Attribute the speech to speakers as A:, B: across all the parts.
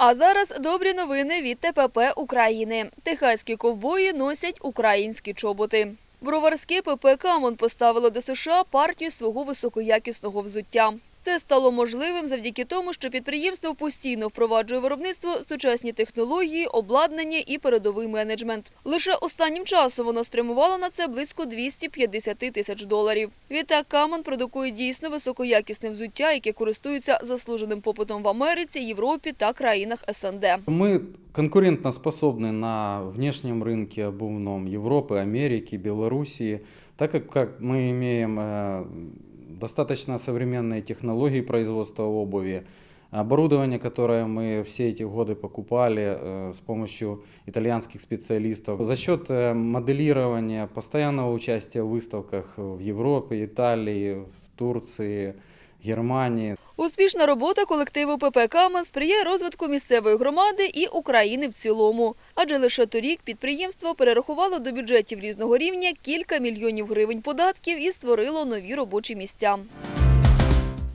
A: А зараз добрі новини від ТПП України. Техаські ковбої носять українські чоботи. Броварське ПП Камон поставило до США партію свого високоякісного взуття. Це стало можливим завдяки тому, що підприємство постійно впроваджує виробництво, сучасні технології, обладнання і передовий менеджмент. Лише останнім часом воно спрямувало на це близько 250 тисяч доларів. Відтак Камон продукує дійсно високоякісне взуття, яке користується заслуженим попитом в Америці, Європі та країнах СНД.
B: Мы конкурентоспособны на внешнем рынке обувном Европы, Америки, Белоруссии, так как, как мы имеем э, достаточно современные технологии производства обуви, оборудование, которое мы все эти годы покупали э, с помощью итальянских специалистов. За счет э, моделирования, постоянного участия в выставках в Европе, Италии, в Турции, Германии.
A: Успішна робота колективу ПП «Камон» сприяє розвитку місцевої громади і України в цілому. Адже лише торік підприємство перерахувало до бюджетів різного рівня кілька мільйонів гривень податків і створило нові робочі місця.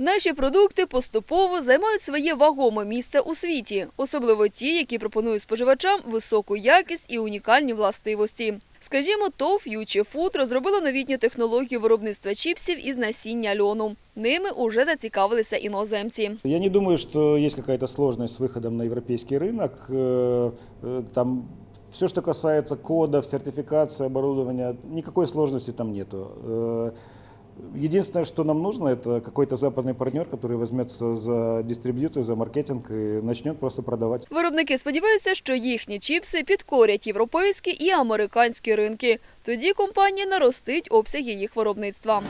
A: Наші продукти поступово займають своє вагоме місце у світі, особливо ті, які пропонують споживачам високу якість і унікальні властивості. Скажімо, ТОВ Future Food розробило новітню технологію виробництва чіпсів із насіння льону. Ними уже зацікавилися іноземці.
C: Я не думаю, что есть какая-то сложность с выходом на европейский рынок. Э, э, Там все, что касается кодов, сертификации, оборудования, никакой сложности там нету. Э, Единственное, что нам нужно, это какой-то западный партнер, который возьмется за дистрибьютор, за маркетинг и начнет просто продавать.
A: Виробники сподіваються, що їхні чіпси підкорять європейські і американські ринки. Тоді компанія наростить обсяги їх виробництва.